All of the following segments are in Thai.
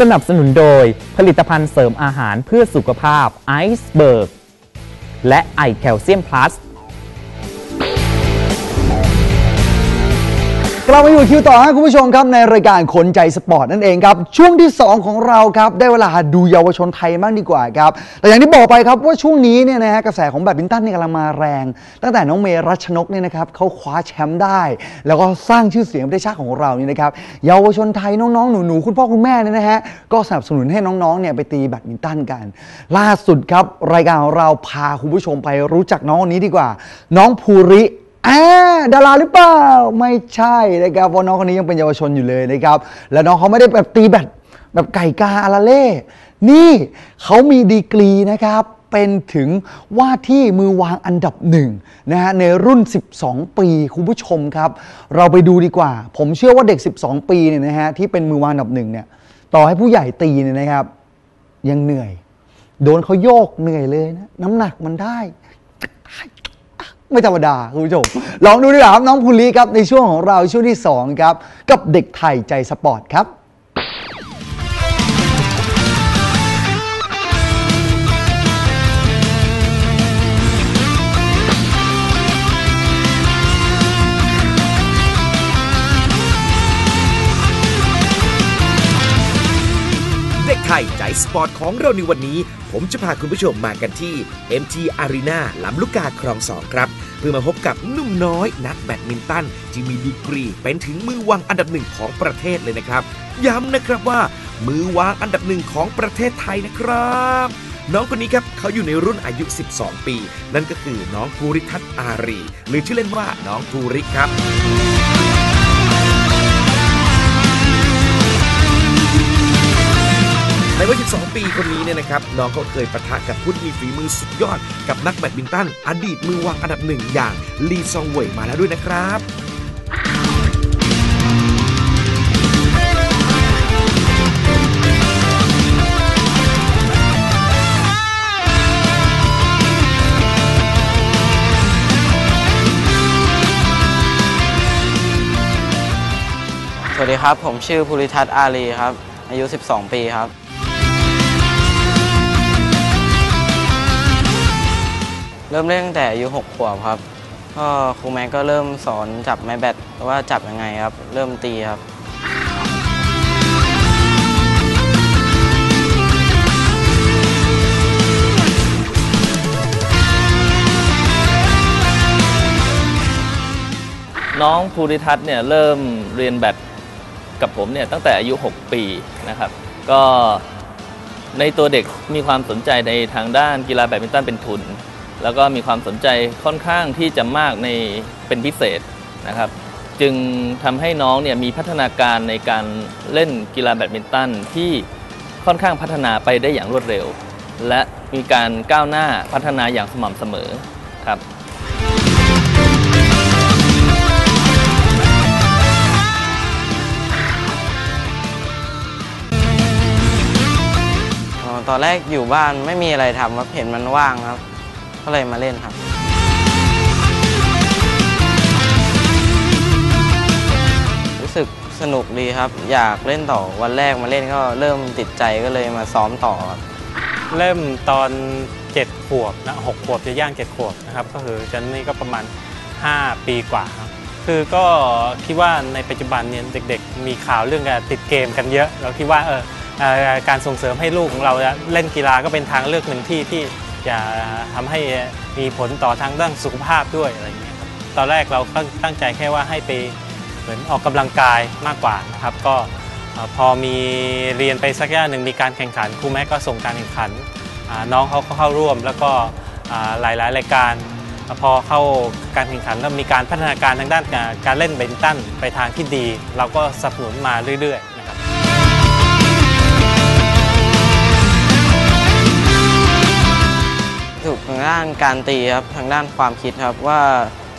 สนับสนุนโดยผลิตภัณฑ์เสริมอาหารเพื่อสุขภาพไอซ์เบิร์กและไอแคลเซียมพลัส กลับมาอยู่คิวต่อฮะคุณผู้ชมครับในรายการคนใจสปอร์ตนั่นเองครับช่วงที่ 2 ของเราครับได้เวลาดูเยาวชนไทยบ้างดีกว่าครับแต่อย่างที่บอกไปครับว่าช่วงนี้เนี่ยนะฮะกระแสของแบดมินตันเนี่ยกำลังมาแรง ตั้งแต่น้องเมย์รัชนกเนี่ยนะครับเขาคว้าแชมป์ได้ แล้วก็สร้างชื่อเสียงประเทศชาติของเรานี่นะครับเยาวชนไทยน้องๆหนูๆคุณพ่อคุณแม่เนี่ยนะฮะก็สนับสนุนให้น้องๆเนี่ยไปตีแบดมินตันกัน ล่าสุดครับรายการของเราพาคุณผู้ชมไปรู้จักน้องคนนี้ดีกว่า น้องภูริ อ่าดาราหรือเปล่า ไม่ใช่นะครับเพราะน้องคนนี้ยังเป็นเยาวชนอยู่เลยนะครับ แล้วน้องเขาไม่ได้แบบตีแบดแบบไก่กาอาราเล่ นี่เขามีดีกรีนะครับ เป็นถึงว่าที่มือวางอันดับหนึ่งนะฮะในรุ่น 12 ปีคุณผู้ชมครับ เราไปดูดีกว่า ผมเชื่อว่าเด็ก 12 ปีเนี่ยนะฮะที่เป็นมือวางอันดับหนึ่งเนี่ย ต่อให้ผู้ใหญ่ตีเนี่ยนะครับ ยังเหนื่อย โดนเขาโยกเหนื่อยเลยนะน้ำหนักมันได้ ไม่ธรรมดาคุณผู้ชมลองดูดีกว่าครับน้องภูริครับในช่วงของเราช่วงที่ 2 ครับ กับเด็กไทยใจสปอร์ตครับเด็กไทยใจสปอร์ตของเราในวันนี้ ผมจะพาคุณผู้ชมมากันที่ MT Arena ลำลูกกาคลองสองครับ พื่อมาพบกับหนุ่มน้อย นักแบดมินตันที่มีดีกรี เป็นถึงมือวางอันดับหนึ่งของประเทศเลยนะครับ ย้ำนะครับว่า มือวางอันดับหนึ่งของประเทศไทยนะครับน้องคนนี้ครับเขาอยู่ในรุ่นอายุ 12 ปี นั่นก็คือน้องภูริทัศน์อารี หรือชื่อเล่นว่าน้องภูริครับ วัย 12 ปีคนนี้เนี่ยนะครับน้องเขาเคยปะทะกับผู้ที่มีฝีมือสุดยอด กับนักแบดมินตัน อดีตมือวางอันดับหนึ่งอย่างลีซองเว่ยมาแล้วด้วยนะครับสวัสดีครับ ผมชื่อภูริทัศน์อารีครับ อายุ 12 ปีครับ เริ่มเล่นตั้งแต่อายุ6ขวบครับก็ครูแม็กก็เริ่มสอนจับไม้แบตว่าจับยังไงครับ เริ่มตีครับ น้องภูริทัศน์เนี่ยเริ่มเรียนแบดกับผมเนี่ยตั้งแต่อายุ 6 ปีนะครับ ก็ในตัวเด็กมีความสนใจในทางด้านกีฬาแบดมินตันเป็นทุน แล้วก็มีความสนใจค่อนข้างที่จะมากในเป็นพิเศษนะครับ จึงทำให้น้องเนี่ยมีพัฒนาการในการเล่นกีฬาแบดมินตันที่ค่อนข้างพัฒนาไปได้อย่างรวดเร็ว และมีการก้าวหน้าพัฒนาอย่างสม่ำเสมอครับตอนแรกอยู่บ้านไม่มีอะไรทำครับเห็นมันว่างครับ ก็เลยมาเล่นครับรู้สึกสนุกดีครับ อยากเล่นต่อวันแรกมาเล่นก็เริ่มติดใจก็เลยมาซ้อมต่อครับเริ่มตอน 7 ขวบนะหกขวบจะย่าง 7 ขวบนะครับก็คือจันนี่ก็ประมาณ 5 ปีกว่าครับคือก็คิดว่าในปัจจุบันเนี่ยเด็กๆ มีข่าวเรื่องการติดเกมกันเยอะ เราคิดว่าเออเออการส่งเสริมให้ลูกของเราเล่นกีฬาก็เป็นทางเลือกหนึ่งที่ที่ จะทำให้มีผลต่อทางด้านสุขภาพด้วยอะไรอย่างเงี้ยครับตอนแรกเราก็ตั้งใจแค่ว่าให้ไปเหมือนออกกำลังกายมากกว่านะครับก็พอมีเรียนไปสักระยะหนึ่งมีการแข่งขันครูแม่ก็ส่งการแข่งขัน น้องเขาก็เข้าร่วม แล้วก็อ่าหลายๆรายการ พอเข้าการแข่งขันแล้วมีการพัฒนาการทางด้านการเล่นแบนตันไปทางที่ดี เราก็สนับสนุนมาเรื่อยๆ ถูกทางด้านการตีครับทางด้านความคิดครับว่า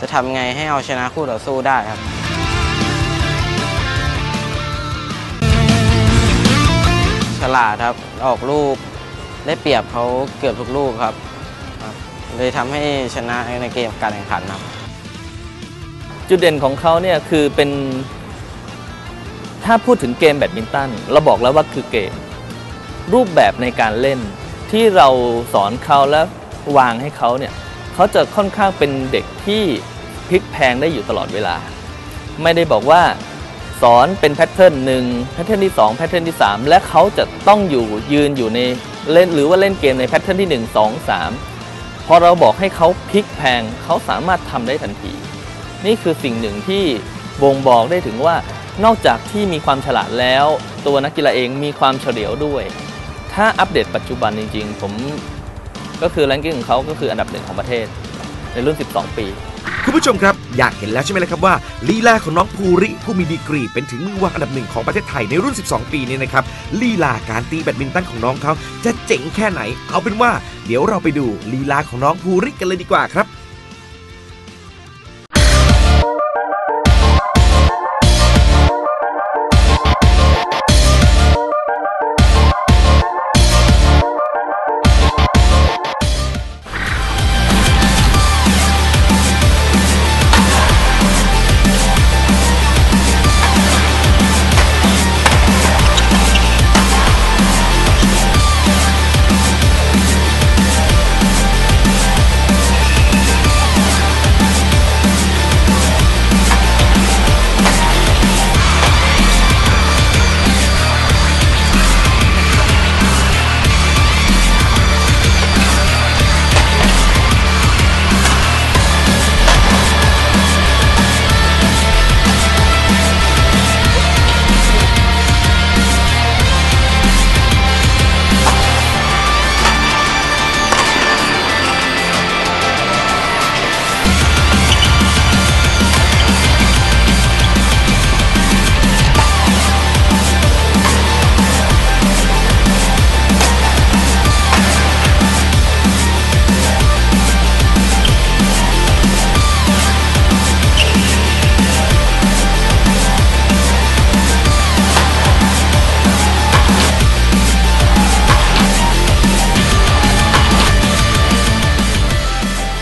จะทำไงให้เอาชนะคู่ต่อสู้ได้ครับ ฉลาดครับออกลูกได้เปรียบเขาเกือบทุกลูกครับครับ เลยทำให้ชนะในเกมการแข่งขันครับ จุดเด่นของเขาเนี่ยคือเป็น ถ้าพูดถึงเกมแบดมินตันเราบอกแล้วว่าคือเกม รูปแบบในการเล่นที่เราสอนเขาและ วางให้เขาเนี่ยเขาจะค่อนข้างเป็นเด็กที่พลิกแพงได้อยู่ตลอดเวลา ไม่ได้บอกว่าสอนเป็นแพทเทิร์นหนึ่งแพทเทิร์นที่2แพทเทิร์นที่ 3 และเขาจะต้องอยู่ยืนอยู่ในเล่นหรือว่าเล่นเกมในแพทเทิร์นที่ 1 2 3 พอเราบอกให้เขาพลิกแพงเขาสามารถทำได้ทันที นี่คือสิ่งหนึ่งที่บ่งบอกได้ถึงว่านอกจากที่มีความฉลาดแล้ว ตัวนักกีฬาเองมีความเฉลียวด้วย ถ้าอัปเดตปัจจุบันจริง ๆ ผม ก็คือแรงกิ้งของเขาก็คืออันดับหนึ่งของประเทศ ในรุ่น 12 ปี คุณผู้ชมครับ อยากเห็นแล้วใช่ไหมล่ะครับว่าลีลาของน้องภูริผู้มีดีกรี เป็นถึงมือวางอันดับหนึ่งของประเทศไทยในรุ่น 12 ปีนี้นะครับลีลาการตีแบดมินตันของน้องเขาจะเจ๋งแค่ไหน เอาเป็นว่า เดี๋ยวเราไปดูลีลาของน้องภูริกันเลยดีกว่าครับ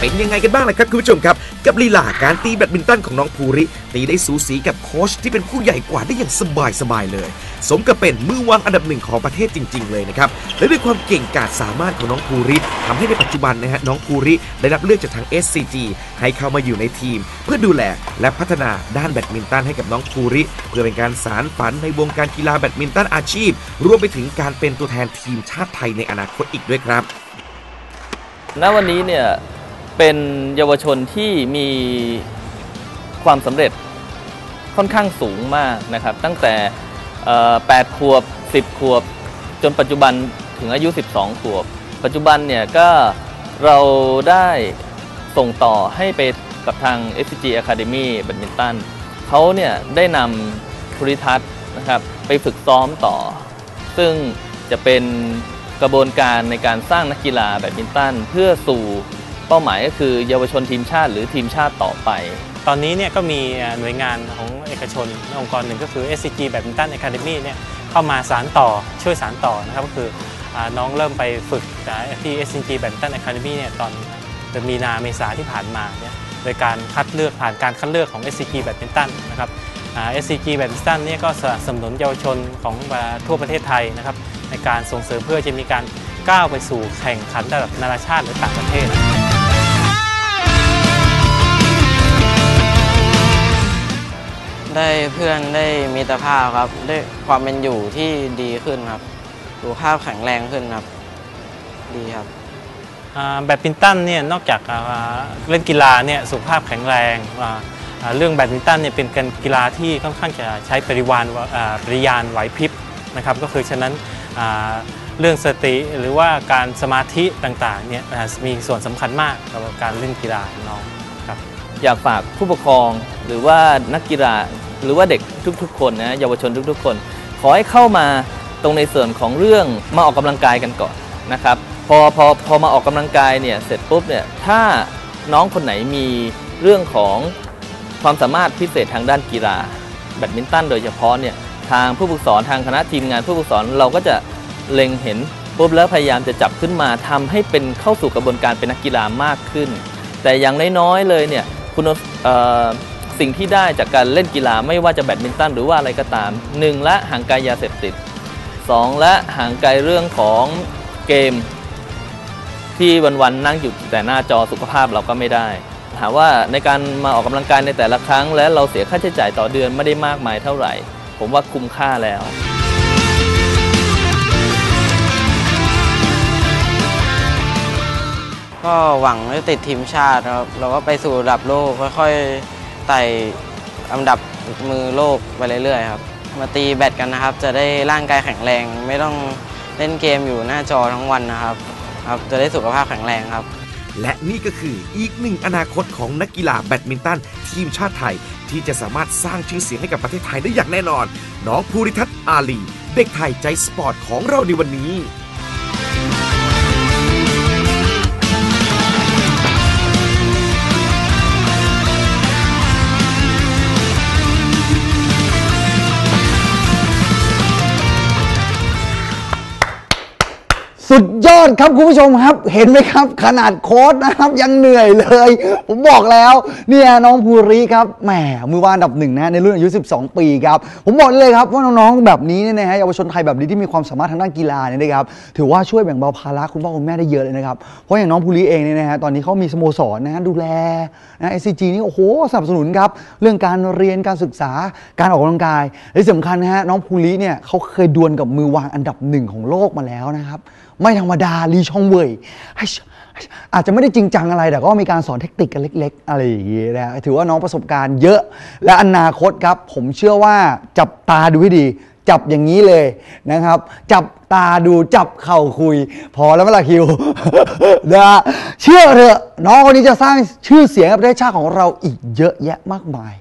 เป็นยังไงกันบ้างล่ะครับคุณผู้ชมครับกับลีลาการตีแบดมินตันของน้องภูริ ตีได้สูสีกับโค้ชที่เป็นผู้ใหญ่กว่าได้อย่างสบายๆเลย สมกับเป็นมือวางอันดับหนึ่งของประเทศจริง ๆ เลยนะครับและด้วยความเก่งกาจสามารถของน้องภูริทำให้ในปัจจุบันนะฮะน้องภูริได้รับเลือกจากทาง SCG ให้เข้ามาอยู่ในทีม เพื่อดูแลและพัฒนาด้านแบดมินตันให้กับน้องภูริ เพื่อเป็นการสารฝันในวงการกีฬาแบดมินตันอาชีพ รวมไปถึงการเป็นตัวแทนทีมชาติไทยในอนาคตอีกด้วยครับณวันนี้เนี่ย เป็นเยาวชนที่มีความสำเร็จค่อนข้างสูงมากนะครับ ตั้งแต่8ขวบ 10 ขวบ จนปัจจุบันถึงอายุ 12 ขวบ ปัจจุบันเนี่ยก็เราได้ส่งต่อให้ไปกับทาง SCG Academy แบดมินตันเขาเนี่ยได้นำภูริทัศน์นะครับไปฝึกซ้อมต่อ ซึ่งจะเป็นกระบวนการในการสร้างนักกีฬาแบดมินตันเพื่อสู่ เป้าหมายก็คือเยาวชนทีมชาติหรือทีมชาติต่อไป ตอนนี้เนี่ยก็มีหน่วยงานของเอกชนองค์กรหนึ่งก็คือ SCG Badminton Academy เนี่ยเข้ามาสารต่อช่วยสารต่อนะครับก็คือน้องเริ่มไปฝึกอ่าที่ SCG Badminton Academy เนี่ยตอนเดือนมีนาเมษาที่ผ่านมาเนี่ยโดยการคัดเลือกผ่านการคัดเลือกของ SCG Badminton นะครับอ่า SCG Badminton เนี่ยก็สนับสนุนเยาวชนของทั่วประเทศไทยนะครับในการส่งเสริมเพื่อจะมีการก้าวไปสู่แข่งขันระดับนานาชาติหรือต่างประเทศ ได้เพื่อนได้มิตรภาพครับ ได้ความเป็นอยู่ที่ดีขึ้นครับสุขภาพแข็งแรงขึ้นครับ ดีครับอ่าแบดมินตันเนี่ยนอกจากอ่าเล่นกีฬาเนี่ยสุขภาพแข็งแรงอ่าอ่าเรื่องแบดมินตันเนี่ยเป็นการกีฬาที่ค่อนข้างจะใช้ปริวานอ่าปริยานไหวพริบนะครับก็คือฉะนั้นอ่าเรื่องสติหรือว่าการสมาธิต่างๆเนี่ยอ่ามีส่วนสำคัญมากกับการเล่นกีฬาของน้องครับอยากฝากผู้ปกครองหรือว่านักกีฬา หรือว่าเด็กทุกๆ คนนะเยาวชนทุกๆ คน ขอให้เข้ามาตรงในส่วนของเรื่องมาออกกำลังกายกันก่อนนะครับพอพอพอมาออกกำลังกายเนี่ยเสร็จปุ๊บเนี่ยถ้าน้องคนไหนมีเรื่องของความสามารถพิเศษทางด้านกีฬาแบดมินตันโดยเฉพาะเนี่ยทางผู้ฝึกสอนทางคณะทีมงานผู้ฝึกสอนเราก็จะเล็งเห็นปุ๊บแล้วพยายามจะจับขึ้นมาทำให้เป็นเข้าสู่กระบวนการเป็นนักกีฬามากขึ้น แต่อย่างน้อยๆเลยเนี่ยคุณ สิ่งที่ได้จากการเล่นกีฬาไม่ว่าจะแบดมินตันหรือว่าอะไรก็ตามหนึ่งละห่างไกลยาเสพติดสองและห่างไกลเรื่องของเกม ที่วันๆนั่งอยู่แต่หน้าจอสุขภาพเราก็ไม่ได้ถามว่าในการมาออกกำลังกายในแต่ละครั้ง และเราเสียค่าใช้จ่ายต่อเดือนไม่ได้มากมายเท่าไหร่ ผมว่าคุ้มค่าแล้วก็หวังจะติดทีมชาติครับ เราก็ไปสู่ระดับโลกค่อยๆ ไต่อันดับมือโลกไปเรื่อยๆครับ มาตีแบดกันนะครับ จะได้ร่างกายแข็งแรง ไม่ต้องเล่นเกมอยู่หน้าจอทั้งวันนะครับครับ จะได้สุขภาพแข็งแรงครับ และนี่ก็คืออีกหนึ่งอนาคตของนักกีฬาแบดมินตันทีมชาติไทย ที่จะสามารถสร้างชื่อเสียงให้กับประเทศไทยได้อย่างแน่นอน น้องภูริทัศน์อาลี เด็กไทยใจสปอร์ตของเราในวันนี้ สุดยอดครับคุณผู้ชมครับ เห็นไหมครับ ขนาดโค้ดนะครับยังเหนื่อยเลย ผมบอกแล้ว เนี่ยน้องภูริครับแหมมือวานอันดับหนึ่งนะในรุ่นอายุ 12 ปีครับ ผมบอกเลยครับว่าน้องๆแบบนี้เนี่ยนะฮะเยาวชนไทยแบบนี้ที่มีความสามารถทางด้านกีฬาเนี่ยนะครับถือว่าช่วยแบ่งเบาภาระคุณพ่อคุณแม่ได้เยอะเลยนะครับเพราะอย่างน้องภูริเองเนี่ยนะฮะตอนนี้เขามีสโมสรนะฮะดูแลนะ SCG นี่โอ้โหสนับสนุนครับเรื่องการเรียนการศึกษาการออกกำลังกายและสำคัญนะฮะน้องภูริเนี่ยเขาเคยดวลกับมือวางอันดับหนึ่งของโลกมาแล้วนะครับไม่ธรรมดาลีชองเว่ยอาจจะไม่ได้จริงจังอะไร แต่ก็มีการสอนเทคนิคกันเล็ก ๆ อะไรอย่างเงี้ยนะถือว่าน้องประสบการณ์เยอะ และอนาคตครับ ผมเชื่อว่าจับตาดูให้ดี จับอย่างนี้เลยนะครับ จับตาดูจับเข่าคุย พอแล้วเวลาคิวนะเชื่อเถอะน้องคนนี้จะสร้างชื่อเสียงให้ประเทศชาติของเราอีกเยอะแยะมากมาย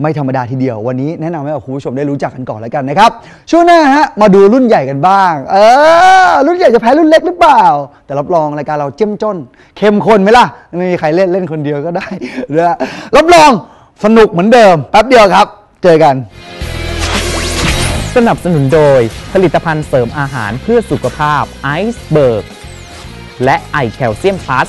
ไม่ธรรมดาทีเดียว วันนี้แนะนำให้กับคุณผู้ชมได้รู้จักกันก่อนแล้วกันนะครับ ช่วงหน้าฮะมาดูรุ่นใหญ่กันบ้าง เออ รุ่นใหญ่จะแพ้รุ่นเล็กหรือเปล่า แต่รับรองรายการเราเจ้มจนเข้มข้นไหมล่ะไม่มีใครเล่นเล่นคนเดียวก็ได้นะฮะรับรองสนุกเหมือนเดิมแป๊บเดียวครับ เจอกันสนับสนุนโดยผลิตภัณฑ์เสริมอาหารเพื่อสุขภาพไอซ์เบิร์กและไอแคลเซียมพลัส